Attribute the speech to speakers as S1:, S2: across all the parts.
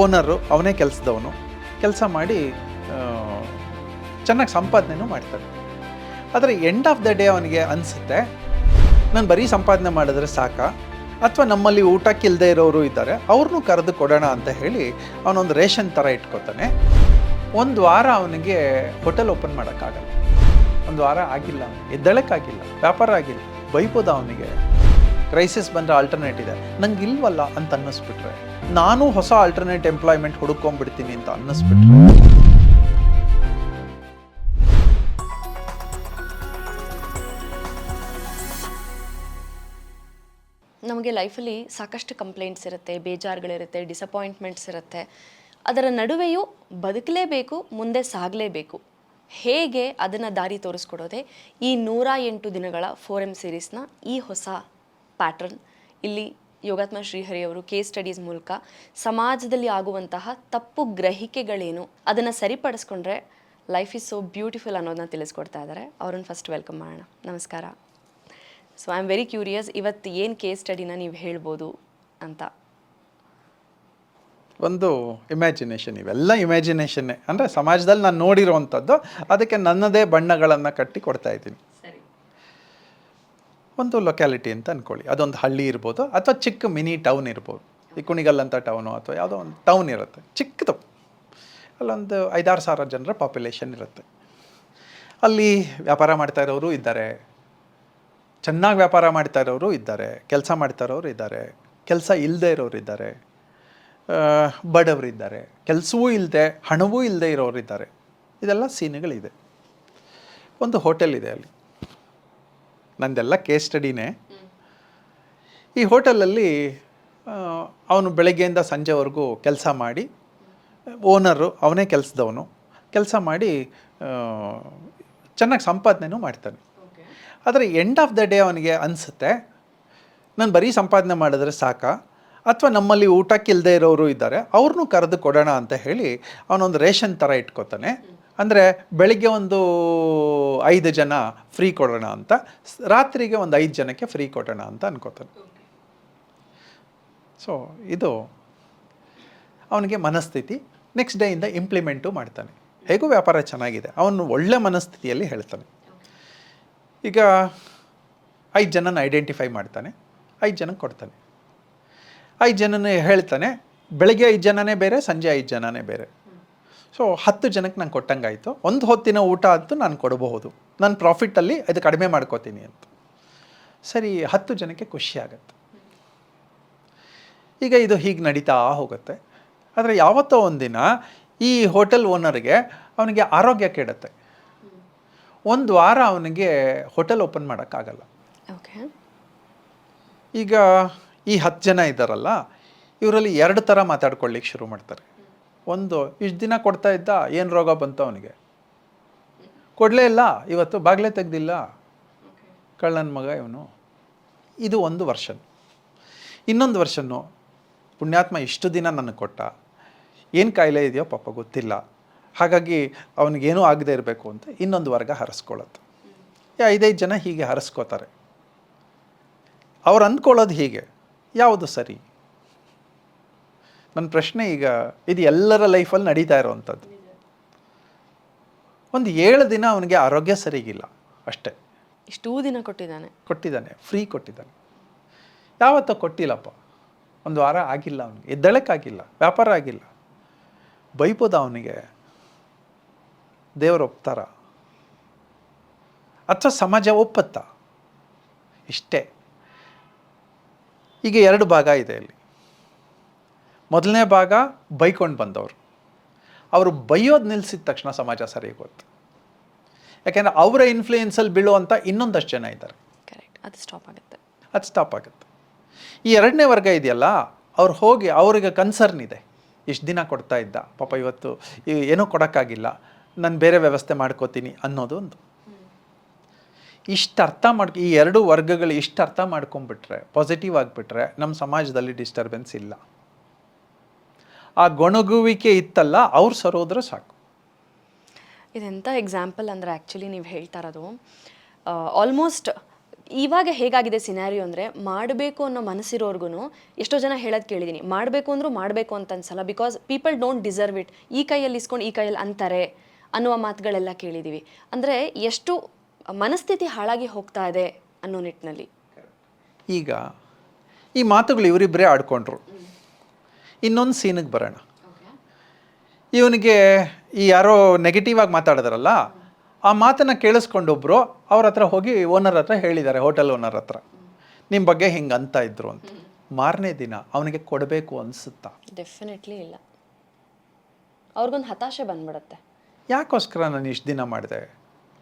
S1: Owner ಅವನೇ ಕೆಲಸದವನು. ಕೆಲಸ ಮಾಡಿ ಚೆನ್ನಾಗಿ ಸಂಪಾದನೆನೂ ಮಾಡ್ತಾನೆ ಆದರೆ ಎಂಡ್ ಆಫ್ ದ ಡೇ ಅವನಿಗೆ ಅನಿಸುತ್ತೆ, ನಾನು ಬರೀ ಸಂಪಾದನೆ ಮಾಡಿದ್ರೆ ಸಾಕಾ? ಅಥವಾ ನಮ್ಮಲ್ಲಿ ಊಟಕ್ಕೆ ಇಲ್ಲದೆ ಇರೋರು ಇದ್ದಾರೆ ಅವ್ರನ್ನೂ ಕರೆದು ಕೊಡೋಣ ಅಂತ ಹೇಳಿ ಅವನೊಂದು ರೇಷನ್ ಥರ ಇಟ್ಕೋತಾನೆ. ಒಂದು ವಾರ ಅವನಿಗೆ ಹೋಟೆಲ್ ಓಪನ್ ಮಾಡೋಕ್ಕಾಗಲ್ಲ. ಒಂದು ವಾರ ಆಗಿಲ್ಲ ಎದ್ದಳಕ್ಕಾಗಿಲ್ಲ ವ್ಯಾಪಾರ ಆಗಿಲ್ಲ, ಬೈಬೋದು ಅವನಿಗೆ. ಕ್ರೈಸಿಸ್ ಬಂದರೆ ಆಲ್ಟರ್ನೇಟ್ ಇದೆ. ನಂಗೆ ಇಲ್ವಲ್ಲ ಅಂತ ಅನ್ನಿಸ್ಬಿಟ್ರೆ ನಾನು ಹೊಸ ಆಲ್ಟರ್ನೇಟ್ ಎಂಪ್ಲಾಯ್ಮೆಂಟ್ ಹುಡುಕೊಂಡ್ಬಿಡ್ತೀನಿ ಅಂತ ಅನ್ನಿಸ್ಬಿಟ್ರೆ.
S2: ನಮಗೆ ಲೈಫಲ್ಲಿ ಸಾಕಷ್ಟು ಕಂಪ್ಲೇಂಟ್ಸ್ ಇರುತ್ತೆ, ಬೇಜಾರುಗಳಿರುತ್ತೆ ಡಿಸಪಾಯಿಂಟ್ಮೆಂಟ್ಸ್ ಇರುತ್ತೆ. ಅದರ ನಡುವೆಯೂ ಬದುಕಲೇಬೇಕು, ಮುಂದೆ ಸಾಗಲೇಬೇಕು. ಹೇಗೆ ಅದನ್ನು ದಾರಿ ತೋರಿಸ್ಕೊಡೋದೆ ಈ ನೂರ ಎಂಟು ದಿನಗಳ ಫೋರ್ ಎಂ ಸೀರೀಸ್ನ ಈ ಹೊಸ ಪ್ಯಾಟ್ರನ್ ಇಲ್ಲಿ ಯೋಗಾತ್ಮ ಶ್ರೀಹರಿ ಅವರು ಕೇಸ್ ಸ್ಟಡೀಸ್ ಮೂಲಕ ಸಮಾಜದಲ್ಲಿ ಆಗುವಂತಹ ತಪ್ಪು ಗ್ರಹಿಕೆಗಳೇನು, ಅದನ್ನು ಸರಿಪಡಿಸ್ಕೊಂಡ್ರೆ ಲೈಫ್ ಇಸ್ ಸೋ ಬ್ಯೂಟಿಫುಲ್ ಅನ್ನೋದನ್ನ ತಿಳಿಸ್ಕೊಡ್ತಾ ಇದ್ದಾರೆ ಅವ್ರನ್ನ ಫಸ್ಟ್ ವೆಲ್ಕಮ್ ಮಾಡೋಣ. ನಮಸ್ಕಾರ. So I am very curious ಇವತ್ತು ಏನು ಕೇಸ್ ಸ್ಟಡಿನ ನೀವು ಹೇಳ್ಬೋದು ಅಂತ?
S1: ಒಂದು ಇಮ್ಯಾಜಿನೇಷನ್ ಇವೆಲ್ಲ ಇಮ್ಯಾಜಿನೇಷನ್ನೇ ಅಂದರೆ ಸಮಾಜದಲ್ಲಿ ನಾನು ನೋಡಿರುವಂಥದ್ದು, ಅದಕ್ಕೆ ನನ್ನದೇ ಬಣ್ಣಗಳನ್ನು ಕಟ್ಟಿ ಕೊಡ್ತಾ ಇದ್ದೀನಿ. ಒಂದು ಲೊಕ್ಯಾಲಿಟಿ ಅಂತ ಅಂದ್ಕೊಳ್ಳಿ ಅದೊಂದು ಹಳ್ಳಿ ಇರ್ಬೋದು, ಅಥವಾ ಚಿಕ್ಕ ಮಿನಿ ಟೌನ್ ಇರ್ಬೋದು. ಈ ಕುಣಿಗಲ್ ಅಂತ ಟೌನು ಅಥವಾ ಯಾವುದೋ ಒಂದು ಟೌನ್ ಇರುತ್ತೆ. ಚಿಕ್ಕದು. ಅಲ್ಲೊಂದು ಐದಾರು ಸಾವಿರ ಜನರ ಪಾಪ್ಯುಲೇಷನ್ ಇರುತ್ತೆ. ಅಲ್ಲಿ ವ್ಯಾಪಾರ ಮಾಡ್ತಾ ಇರೋರು ಇದ್ದಾರೆ. ಚೆನ್ನಾಗಿ ವ್ಯಾಪಾರ ಮಾಡ್ತಾ ಇರೋರು ಇದ್ದಾರೆ. ಕೆಲಸ ಮಾಡ್ತಾ ಇರೋರು ಇದ್ದಾರೆ. ಕೆಲಸ ಇಲ್ಲದೆ ಇರೋರು ಇದ್ದಾರೆ. ಬಡವರು ಇದ್ದಾರೆ. ಕೆಲಸವೂ ಇಲ್ಲದೆ ಹಣವೂ ಇಲ್ಲದೆ ಇರೋರು ಇದ್ದಾರೆ. ಇದೆಲ್ಲ ಸೀನುಗಳಿದೆ. ಒಂದು ಹೋಟೆಲ್ ಇದೆ ಅಲ್ಲಿ. ನಂದೆಲ್ಲ ಕೇಸ್ ಸ್ಟಡಿನೇ ಈ ಹೋಟೆಲಲ್ಲಿ ಅವನು ಬೆಳಗ್ಗೆಯಿಂದ ಸಂಜೆವರೆಗೂ ಕೆಲಸ ಮಾಡಿ ಓನರು ಅವನೇ ಕೆಲಸದವನು ಕೆಲಸ ಮಾಡಿ ಚೆನ್ನಾಗಿ ಸಂಪಾದನೆನೂ ಮಾಡ್ತಾನೆ. ಆದರೆ ಎಂಡ್ ಆಫ್ ದ ಡೇ ಅವನಿಗೆ ಅನಿಸುತ್ತೆ ನಾನು ಬರೀ ಸಂಪಾದನೆ ಮಾಡಿದ್ರೆ ಸಾಕಾ? ಅಥವಾ ನಮ್ಮಲ್ಲಿ ಊಟಕ್ಕಿಲ್ಲದೆ ಇರೋರು ಇದ್ದಾರೆ ಅವ್ರನ್ನೂ ಕರೆದು ಕೊಡೋಣ ಅಂತ ಹೇಳಿ ಅವನೊಂದು ರೇಷನ್ ಥರ ಇಟ್ಕೋತಾನೆ. ಅಂದರೆ ಬೆಳಿಗ್ಗೆ ಒಂದು ಐದು ಜನ ಫ್ರೀ ಕೊಡೋಣ ಅಂತ, ರಾತ್ರಿಗೆ ಒಂದು ಐದು ಜನಕ್ಕೆ ಫ್ರೀ ಕೊಡೋಣ ಅಂತ ಅನ್ಕೋತಾನೆ. ಸೊ ಇದು ಅವನಿಗೆ ಮನಸ್ಥಿತಿ. ನೆಕ್ಸ್ಟ್ ಡೇಯಿಂದ ಇಂಪ್ಲಿಮೆಂಟು ಮಾಡ್ತಾನೆ. ಹೇಗೂ ವ್ಯಾಪಾರ ಚೆನ್ನಾಗಿದೆ. ಅವನು ಒಳ್ಳೆ ಮನಸ್ಥಿತಿಯಲ್ಲಿ ಹೇಳ್ತಾನೆ. ಈಗ ಐದು ಜನನ ಐಡೆಂಟಿಫೈ ಮಾಡ್ತಾನೆ. ಐದು ಜನಕ್ಕೆ ಕೊಡ್ತಾನೆ. ಐದು ಜನನ ಹೇಳ್ತಾನೆ, ಬೆಳಗ್ಗೆ ಐದು ಜನನೇ ಬೇರೆ, ಸಂಜೆ ಐದು ಜನನೇ ಬೇರೆ. ಸೊ ಹತ್ತು ಜನಕ್ಕೆ ನಾನು ಕೊಟ್ಟಂಗಾಯಿತು. ಒಂದು ಹೊತ್ತಿನ ಊಟ ಅಂತೂ ನಾನು ಕೊಡಬಹುದು. ನನ್ನ ಪ್ರಾಫಿಟಲ್ಲಿ ಅದು ಕಡಿಮೆ ಮಾಡ್ಕೋತೀನಿ ಅಂತ. ಸರಿ ಹತ್ತು ಜನಕ್ಕೆ ಖುಷಿ ಆಗುತ್ತೆ. ಈಗ ಇದು ಹೀಗೆ ನಡೀತಾ ಹೋಗುತ್ತೆ. ಆದರೆ ಯಾವತ್ತೋ ಒಂದಿನ ಈ ಹೋಟೆಲ್ ಓನರ್ಗೆ ಅವನಿಗೆ ಆರೋಗ್ಯ ಕೆಡುತ್ತೆ. ಒಂದು ವಾರ ಅವನಿಗೆ ಹೋಟೆಲ್ ಓಪನ್ ಮಾಡೋಕ್ಕಾಗಲ್ಲ.
S2: ಓಕೆ
S1: ಈಗ ಈ ಹತ್ತು ಜನ ಇದ್ದಾರಲ್ಲ ಇವರಲ್ಲಿ ಎರಡು ಥರ ಮಾತಾಡ್ಕೊಳ್ಳಿಕ್ಕೆ ಶುರು ಮಾಡ್ತಾರೆ. ಒಂದು ಇಷ್ಟು ದಿನ ಕೊಡ್ತಾ ಇದ್ದ ಏನು ರೋಗ ಬಂತು ಅವನಿಗೆ? ಕೊಡಲೇ ಇಲ್ಲ, ಇವತ್ತು ಬಾಗಿಲೇ ತೆಗ್ದಿಲ್ಲ. ಕಳ್ಳನ ಮಗ ಇವನು. ಇದು ಒಂದು ವರ್ಷನ್. ಇನ್ನೊಂದು ವರ್ಷನ್ನು ಪುಣ್ಯಾತ್ಮ ಇಷ್ಟು ದಿನ ನನಗೆ ಕೊಟ್ಟ. ಏನು ಕಾಯಿಲೆ ಇದೆಯೋ ಪಾಪ ಗೊತ್ತಿಲ್ಲ. ಹಾಗಾಗಿ ಅವನಿಗೇನೂ ಆಗದೆ ಇರಬೇಕು ಅಂತ ಇನ್ನೊಂದು ವರ್ಗ ಹರಿಸ್ಕೊಳ್ಳುತ್ತೆ ಈ ಐದೈದು ಜನ ಹೀಗೆ ಹರಿಸ್ಕೋತಾರೆ. ಅವ್ರು ಅಂದ್ಕೊಳ್ಳೋದು ಹೀಗೆ. ಯಾವುದು ಸರಿ? ನನ್ನ ಪ್ರಶ್ನೆ ಈಗ ಇದು ಎಲ್ಲರ ಲೈಫಲ್ಲಿ ನಡೀತಾ ಇರೋವಂಥದ್ದು. ಒಂದು ಏಳು ದಿನ ಅವನಿಗೆ ಆರೋಗ್ಯ ಸರಿಗಿಲ್ಲ ಅಷ್ಟೇ.
S2: ಇಷ್ಟೂ ದಿನ ಕೊಟ್ಟಿದ್ದಾನೆ.
S1: ಕೊಟ್ಟಿದ್ದಾನೆ ಫ್ರೀ ಕೊಟ್ಟಿದ್ದಾನೆ. ಯಾವತ್ತೂ ಕೊಟ್ಟಿಲ್ಲಪ್ಪ. ಒಂದು ವಾರ ಆಗಿಲ್ಲ ಅವನಿಗೆ ಎದ್ದಳಕ್ಕಾಗಿಲ್ಲ ವ್ಯಾಪಾರ ಆಗಿಲ್ಲ. ಬೈಬೋದ ಅವನಿಗೆ ದೇವರು ಒಪ್ತಾರ. ಅಥವಾ ಸಮಾಜ ಒಪ್ಪತ್ತ? ಇಷ್ಟೇ. ಈಗ ಎರಡು ಭಾಗ ಇದೆ ಇಲ್ಲಿ. ಮೊದಲನೇ ಭಾಗ ಬೈಕೊಂಡು ಬಂದವರು. ಅವರು ಬೈಯೋದು ನಿಲ್ಲಿಸಿದ ತಕ್ಷಣ ಸಮಾಜ ಸರಿ ಗೊತ್ತು ಯಾಕೆಂದರೆ ಅವರ ಇನ್ಫ್ಲೂಯೆನ್ಸಲ್ಲಿ ಬೀಳುವಂಥ ಇನ್ನೊಂದಷ್ಟು ಜನ ಇದ್ದಾರೆ.
S2: ಕರೆಕ್ಟ್ ಅದು ಸ್ಟಾಪ್ ಆಗುತ್ತೆ.
S1: ಅದು ಸ್ಟಾಪ್ ಆಗುತ್ತೆ. ಈ ಎರಡನೇ ವರ್ಗ ಇದೆಯಲ್ಲ ಅವ್ರು ಹೋಗಿ ಅವ್ರಿಗೆ ಕನ್ಸರ್ನ್ ಇದೆ. ಇಷ್ಟು ದಿನ ಕೊಡ್ತಾ ಇದ್ದ. ಪಾಪ ಇವತ್ತು ಏನೂ ಕೊಡೋಕ್ಕಾಗಿಲ್ಲ. ನಾನು ಬೇರೆ ವ್ಯವಸ್ಥೆ ಮಾಡ್ಕೋತೀನಿ ಅನ್ನೋದು ಒಂದು. ಇಷ್ಟು ಅರ್ಥ ಮಾಡ್ಕೊ ಈ ಎರಡು ವರ್ಗಗಳು ಇಷ್ಟು ಅರ್ಥ ಮಾಡ್ಕೊಂಬಿಟ್ರೆ ಪಾಸಿಟಿವ್ ಆಗಿಬಿಟ್ರೆ ನಮ್ಮ ಸಮಾಜದಲ್ಲಿ ಡಿಸ್ಟರ್ಬೆನ್ಸ್ ಇಲ್ಲ. ಆ ಗೊಣಗುವಿಕೆ ಇತ್ತಲ್ಲ ಅವ್ರು ಸರೋದ್ರೆ ಸಾಕು.
S2: ಇದೆಂಥ ಎಕ್ಸಾಂಪಲ್ ಅಂದರೆ ಆ್ಯಕ್ಚುಲಿ ನೀವು ಹೇಳ್ತಾ ಇರೋದು ಆಲ್ಮೋಸ್ಟ್ ಇವಾಗ ಹೇಗಾಗಿದೆ ಸಿನಾರಿಯೋ ಅಂದರೆ ಮಾಡಬೇಕು ಅನ್ನೋ ಮನಸ್ಸಿರೋರ್ಗು ಎಷ್ಟೋ ಜನ ಹೇಳೋದು ಕೇಳಿದ್ದೀನಿ ಮಾಡಬೇಕು ಅಂದರೂ ಮಾಡಬೇಕು ಅಂತ ಅನ್ಸಲ್ಲ because people don't deserve it ಈ ಕೈಯಲ್ಲಿ ಇಸ್ಕೊಂಡು ಈ ಕೈಯಲ್ಲಿ ಅಂತಾರೆ ಅನ್ನುವ ಮಾತುಗಳೆಲ್ಲ ಕೇಳಿದ್ದೀವಿ ಅಂದರೆ ಎಷ್ಟು ಮನಸ್ಥಿತಿ ಹಾಳಾಗಿ ಹೋಗ್ತಾ ಇದೆ ಅನ್ನೋ ನಿಟ್ಟಿನಲ್ಲಿ
S1: ಈಗ ಈ ಮಾತುಗಳು ಇವರಿಬ್ಬರೇ ಆಡ್ಕೊಂಡ್ರು. ಇನ್ನೊಂದು ಸೀನಿಗೆ ಬರೋಣ. ಇವನಿಗೆ ಈ ಯಾರೋ ನೆಗೆಟಿವ್ ಆಗಿ ಮಾತಾಡಿದ್ರಲ್ಲ ಆ ಮಾತನ್ನು ಕೇಳಿಸ್ಕೊಂಡೊಬ್ರು ಅವ್ರ ಹತ್ರ ಹೋಗಿ ಓನರ್ ಹತ್ರ ಹೇಳಿದ್ದಾರೆ ಹೋಟೆಲ್ ಓನರ್ ಹತ್ರ. ನಿಮ್ಮ ಬಗ್ಗೆ ಹಿಂಗೆ ಅಂತ ಇದ್ರು ಅಂತ. ಮಾರನೇ ದಿನ ಅವನಿಗೆ ಕೊಡಬೇಕು ಅನಿಸುತ್ತಾ?
S2: ಡೆಫಿನೆಟ್ಲಿ ಇಲ್ಲ. ಅವ್ರಿಗೊಂದು ಹತಾಶೆ ಬಂದ್ಬಿಡುತ್ತೆ.
S1: ಯಾಕೋಸ್ಕರ ನಾನು ಇಷ್ಟು ದಿನ ಮಾಡಿದೆ?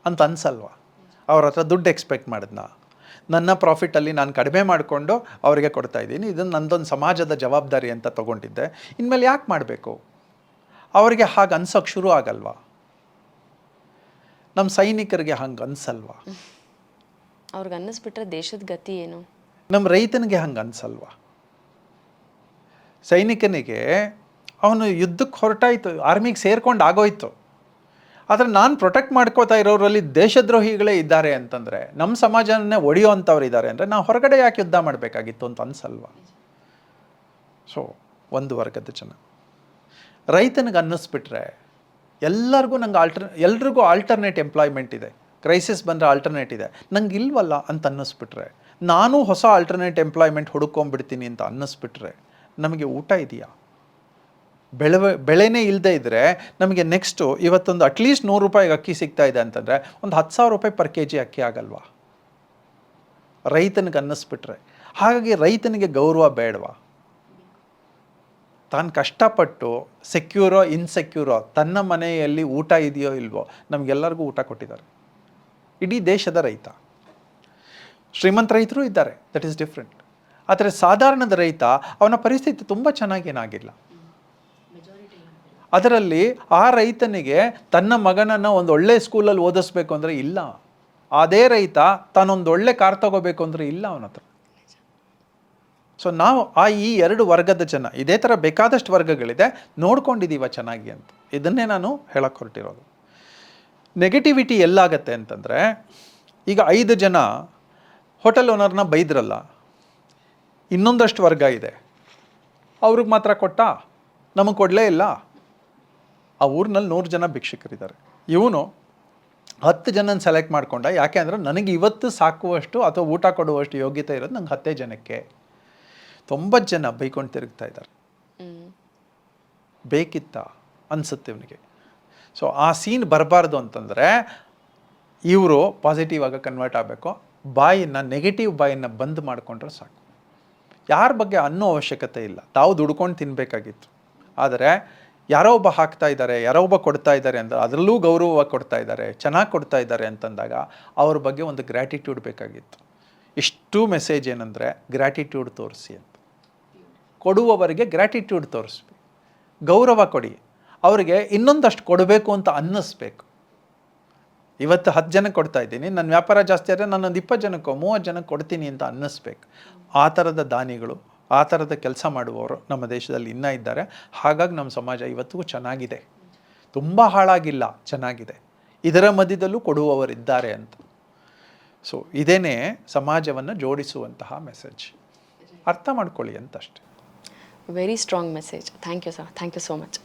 S1: ಅಂತ ಅನ್ಸಲ್ವಾ? ಅವ್ರ ಹತ್ರ ದುಡ್ಡು ಎಕ್ಸ್ಪೆಕ್ಟ್ ಮಾಡಿದ್ನ? ನನ್ನ ಪ್ರಾಫಿಟಲ್ಲಿ ನಾನು ಕಡಿಮೆ ಮಾಡಿಕೊಂಡು ಅವರಿಗೆ ಕೊಡ್ತಾ ಇದ್ದೀನಿ. ಇದನ್ನು ನಂದೊಂದು ಸಮಾಜದ ಜವಾಬ್ದಾರಿ ಅಂತ ತೊಗೊಂಡಿದ್ದೆ. ಇನ್ಮೇಲೆ ಯಾಕೆ ಮಾಡಬೇಕು? ಅವರಿಗೆ ಹಾಗೆ ಅನ್ಸೋಕ್ಕೆ ಶುರು ಆಗಲ್ವಾ? ನಮ್ಮ ಸೈನಿಕರಿಗೆ ಹಂಗೆ ಅನ್ಸಲ್ವಾ?
S2: ಅವ್ರಿಗೆ ಅನ್ನಿಸ್ಬಿಟ್ರೆ ದೇಶದ ಗತಿ ಏನು?
S1: ನಮ್ಮ ರೈತನಿಗೆ ಹಂಗೆ ಅನ್ಸಲ್ವಾ? ಸೈನಿಕನಿಗೆ ಅವನು ಯುದ್ಧಕ್ಕೆ ಹೊರಟಾಯ್ತು ಆರ್ಮಿಗೆ ಸೇರ್ಕೊಂಡು ಆಗೋಯ್ತು. ಆದರೆ ನಾನು ಪ್ರೊಟೆಕ್ಟ್ ಮಾಡ್ಕೋತಾ ಇರೋರಲ್ಲಿ ದೇಶದ್ರೋಹಿಗಳೇ ಇದ್ದಾರೆ ಅಂತಂದರೆ ನಮ್ಮ ಸಮಾಜನೇ ಒಡೆಯೋ ಅಂಥವ್ರು ಇದ್ದಾರೆ ಅಂದರೆ ನಾವು ಹೊರಗಡೆ ಯಾಕೆ ಯುದ್ಧ ಮಾಡಬೇಕಾಗಿತ್ತು ಅಂತ ಅನ್ಸಲ್ವಾ? ಸೊ ಒಂದು ವರ್ಗದ ಜನ. ರೈತನಿಗೆ ಅನ್ನಿಸ್ಬಿಟ್ರೆ ಎಲ್ಲರಿಗೂ ನಂಗೆ ಆಲ್ಟರ್ ಎಲ್ರಿಗೂ ಆಲ್ಟರ್ನೇಟ್ ಎಂಪ್ಲಾಯ್ಮೆಂಟ್ ಇದೆ. ಕ್ರೈಸಿಸ್ ಬಂದರೆ ಆಲ್ಟರ್ನೇಟ್ ಇದೆ. ನಂಗೆ ಇಲ್ವಲ್ಲ ಅಂತ ಅನ್ನಿಸ್ಬಿಟ್ರೆ ನಾನು ಹೊಸ ಆಲ್ಟರ್ನೇಟ್ ಎಂಪ್ಲಾಯ್ಮೆಂಟ್ ಹುಡುಕೊಂಡ್ಬಿಡ್ತೀನಿ ಅಂತ ಅನ್ನಿಸ್ಬಿಟ್ರೆ ನಮಗೆ ಊಟ ಇದೆಯಾ? ಬೆಳೆ ಬೆಳೆನೇ ಇಲ್ಲದೆ ಇದ್ದರೆ ನಮಗೆ ನೆಕ್ಸ್ಟು ಇವತ್ತೊಂದು ಅಟ್ಲೀಸ್ಟ್ ನೂರು ರೂಪಾಯಿಗೆ ಅಕ್ಕಿ ಸಿಗ್ತಾ ಇದೆ ಅಂತಂದರೆ ಒಂದು ಹತ್ತು ಸಾವಿರ ರೂಪಾಯಿ ಪರ್ ಕೆ ಜಿ ಅಕ್ಕಿ ಆಗಲ್ವಾ? ರೈತನಿಗೆ ಅನ್ನಿಸ್ಬಿಟ್ರೆ. ಹಾಗಾಗಿ ರೈತನಿಗೆ ಗೌರವ ಬೇಡವಾ? ತಾನು ಕಷ್ಟಪಟ್ಟು ಸೆಕ್ಯೂರೋ ಇನ್ಸೆಕ್ಯೂರೋ ತನ್ನ ಮನೆಯಲ್ಲಿ ಊಟ ಇದೆಯೋ ಇಲ್ವೋ, ನಮಗೆಲ್ಲರಿಗೂ ಊಟ ಕೊಟ್ಟಿದ್ದಾರೆ. ಇಡೀ ದೇಶದ ರೈತ. ಶ್ರೀಮಂತ ರೈತರು ಇದ್ದಾರೆ. ದಟ್ ಈಸ್ ಡಿಫ್ರೆಂಟ್ ಆದರೆ ಸಾಧಾರಣದ ರೈತ ಅವನ ಪರಿಸ್ಥಿತಿ ತುಂಬ ಚೆನ್ನಾಗೇನಾಗಿಲ್ಲ ಅದರಲ್ಲಿ ಆ ರೈತನಿಗೆ ತನ್ನ ಮಗನನ್ನು ಒಂದು ಒಳ್ಳೆ ಸ್ಕೂಲಲ್ಲಿ ಓದಿಸ್ಬೇಕು ಅಂದರೆ ಇಲ್ಲ. ಅದೇ ರೈತ ತಾನೊಂದು ಒಳ್ಳೆ ಕಾರ್ ತಗೋಬೇಕು ಅಂದರೆ ಇಲ್ಲ ಅವನ ಹತ್ರ. ಸೊ ನಾವು ಆ ಈ ಎರಡು ವರ್ಗದ ಜನ, ಇದೇ ಥರ ಬೇಕಾದಷ್ಟು ವರ್ಗಗಳಿದೆ ನೋಡ್ಕೊಂಡಿದ್ದೀವ ಚೆನ್ನಾಗಿ ಅಂತ. ಇದನ್ನೇ ನಾನು ಹೇಳಕ್ಕೆ ಹೊರಟಿರೋದು. ನೆಗೆಟಿವಿಟಿ ಎಲ್ಲಾಗತ್ತೆ ಅಂತಂದರೆ, ಈಗ ಐದು ಜನ ಹೋಟೆಲ್ ಓನರ್ನ ಬೈದ್ರಲ್ಲ, ಇನ್ನೊಂದಷ್ಟು ವರ್ಗ ಇದೆ. ಅವ್ರಿಗೆ ಮಾತ್ರ ಕೊಟ್ಟ? ನಮಗೆ ಕೊಡಲೇ ಇಲ್ಲ? ಆ ಊರಿನಲ್ಲಿ ನೂರು ಜನ ಭಿಕ್ಷುಕರಿದ್ದಾರೆ. ಇವನು ಹತ್ತು ಜನನ ಸೆಲೆಕ್ಟ್ ಮಾಡಿಕೊಂಡ ಯಾಕೆ ಅಂದರೆ ನನಗೆ ಇವತ್ತು ಸಾಕುವಷ್ಟು ಅಥವಾ ಊಟ ಕೊಡುವಷ್ಟು ಯೋಗ್ಯತೆ ಇರೋದು ನಂಗೆ ಹತ್ತೇ ಜನಕ್ಕೆ. ತೊಂಬತ್ತು ಜನ ಬೈಕೊಂಡು ತಿರುಗ್ತಾ ಇದ್ದಾರೆ. ಬೇಕಿತ್ತ? ಅನಿಸುತ್ತೆ ಇವನಿಗೆ. ಸೊ ಆ ಸೀನ್ ಬರಬಾರ್ದು ಅಂತಂದರೆ ಇವರು ಪಾಸಿಟಿವ್ ಆಗಿ ಕನ್ವರ್ಟ್ ಆಗಬೇಕು. ಬಾಯಿನ ನೆಗೆಟಿವ್ ಬಾಯಿನ ಬಂದ್ ಮಾಡಿಕೊಂಡ್ರೆ ಸಾಕು. ಯಾರ ಬಗ್ಗೆ ಅನ್ನೋ ಅವಶ್ಯಕತೆ ಇಲ್ಲ. ತಾವು ದುಡ್ಕೊಂಡು ತಿನ್ನಬೇಕಾಗಿತ್ತು ಆದರೆ ಯಾರೋ ಒಬ್ಬ ಹಾಕ್ತಾ ಇದ್ದಾರೆ, ಯಾರೋ ಒಬ್ಬ ಕೊಡ್ತಾ ಇದ್ದಾರೆ ಅಂತ, ಅದರಲ್ಲೂ ಗೌರವ ಕೊಡ್ತಾ ಇದ್ದಾರೆ, ಚೆನ್ನಾಗಿ ಕೊಡ್ತಾ ಇದ್ದಾರೆ ಅಂತಂದಾಗ ಅವ್ರ ಬಗ್ಗೆ ಒಂದು ಗ್ರ್ಯಾಟಿಟ್ಯೂಡ್ ಬೇಕಾಗಿತ್ತು. ಇಷ್ಟು ಮೆಸೇಜ್ ಏನಂದರೆ ಗ್ರ್ಯಾಟಿಟ್ಯೂಡ್ ತೋರಿಸಿ ಅಂತ. ಕೊಡುವವರಿಗೆ ಗ್ರ್ಯಾಟಿಟ್ಯೂಡ್ ತೋರಿಸ್ಬೇಕು. ಗೌರವ ಕೊಡಿ. ಅವರಿಗೆ ಇನ್ನೊಂದಷ್ಟು ಕೊಡಬೇಕು ಅಂತ ಅನ್ನಿಸ್ಬೇಕು. ಇವತ್ತು ಹತ್ತು ಜನಕ್ಕೆ ಕೊಡ್ತಾ ಇದ್ದೀನಿ, ನನ್ನ ವ್ಯಾಪಾರ ಜಾಸ್ತಿ ಆದರೆ ನಾನೊಂದು ಇಪ್ಪತ್ತು ಜನಕ್ಕೋ ಮೂವತ್ತು ಜನಕ್ಕೆ ಕೊಡ್ತೀನಿ ಅಂತ ಅನ್ನಿಸ್ಬೇಕು. ಆ ಥರದ ದಾನಿಗಳು ಆ ಥರದ ಕೆಲಸ ಮಾಡುವವರು ನಮ್ಮ ದೇಶದಲ್ಲಿ ಇನ್ನೂ ಇದ್ದಾರೆ. ಹಾಗಾಗಿ ನಮ್ಮ ಸಮಾಜ ಇವತ್ತಿಗೂ ಚೆನ್ನಾಗಿದೆ. ತುಂಬ ಹಾಳಾಗಿಲ್ಲ, ಚೆನ್ನಾಗಿದೆ. ಇದರ ಮಧ್ಯದಲ್ಲೂ ಕೊಡುವವರಿದ್ದಾರೆ ಅಂತ. ಸೊ ಇದೇನೇ ಸಮಾಜವನ್ನು ಜೋಡಿಸುವಂತಹ ಮೆಸೇಜ್ ಅರ್ಥ ಮಾಡ್ಕೊಳ್ಳಿ ಅಂತಷ್ಟೇ.
S2: Very strong message thank you sir thank you so much